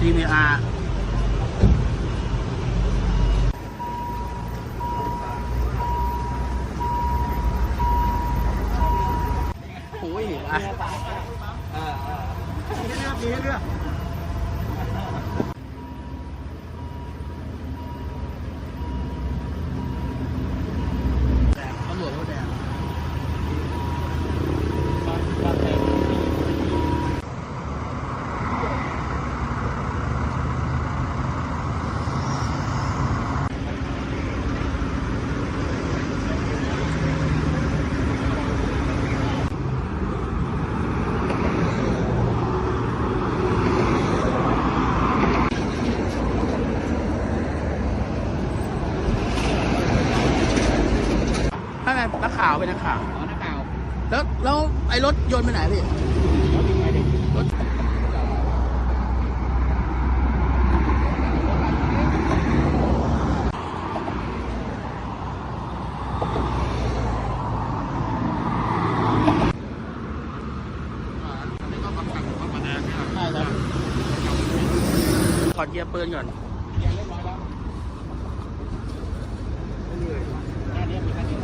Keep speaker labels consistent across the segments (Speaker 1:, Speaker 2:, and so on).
Speaker 1: ทีมีอาโอ้ยอะแดงตำรวจเขาแดงถ้าไง นักข่าวเป็นนักข่าว
Speaker 2: อ๋อนักข่าว
Speaker 1: แล้วแล้วไอ้รถยนต์ไปไหนพี่
Speaker 2: แล้วถึงไหนดิ
Speaker 1: รถใช่ครับถอดเกียร์ปืนก่อน
Speaker 2: เรียนเรียบร้อยแล้วแค่นี้มีแค่นี้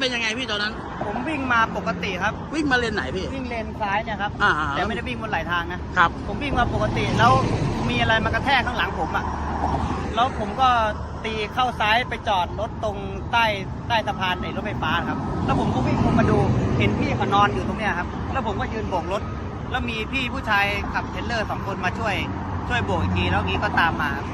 Speaker 1: เรื่องมันเป็นยังไงพี่ตอนนั้น
Speaker 3: ผมวิ่งมาปกติครับ
Speaker 1: วิ่งมาเลนไหนพี่
Speaker 3: วิ่งเลนซ้ายเนะครับ
Speaker 1: อ่า
Speaker 3: แต่ไม่ได้วิ่งบนไหลทางนะ
Speaker 1: ครับ
Speaker 3: ผมวิ่งมาปกติแล้วมีอะไรมากระแทกข้างหลังผมอะ แล้วผมก็ตีเข้าซ้ายไปจอดรถตรงใต้ใต้สะพานในรถไฟฟ้าครับ แล้วผมก็วิ่งลงมาดูเห็นพี่เขานอนอยู่ตรงเนี้ยครับ แล้วผมก็ยืนโบกรถ แล้วมีพี่ผู้ชายขับเทรลเลอร์สองคนมาช่วย ช่วยโบกอีกทีแล้วงี้ก็ตามมาครับ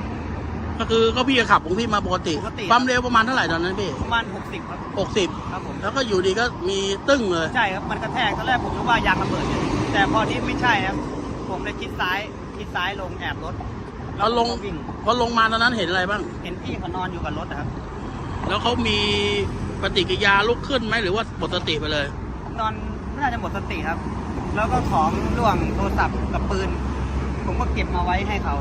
Speaker 1: ก็คือก็พี่ก็ขับของพี่มาปกติ
Speaker 3: ปกติ
Speaker 1: ความเร็วประมาณเท่าไหร่ตอนนั้นพี่
Speaker 3: ประมาณ 60 ครับ
Speaker 1: หกสิบ
Speaker 3: ครับผม
Speaker 1: แล้วก็อยู่ดีก็มีตึ้งเลย
Speaker 3: ใช่ครับ มันกระแทกตอนแรกผมนึกว่ายางระเบิดอยู่แต่พอที่ไม่ใช่ครับ ผมเลยคิดซ้ายคิดซ้ายลงแอบรถ
Speaker 1: พอลง
Speaker 3: ผมก็วิ่ง
Speaker 1: พอลงมาตอนนั้นเห็นอะไรบ้าง
Speaker 3: เห็นพี่เขานอนอยู่กับรถนะครับ
Speaker 1: แล้วเขามีปฏิกิริยาลุกขึ้นไหมหรือว่าหมดสติไปเลย
Speaker 3: นอนน่าจะหมดสติครับ แล้วก็ของล่วงโทรศัพท์กับปืน ผมก็เก็บมาไว้ให้เขา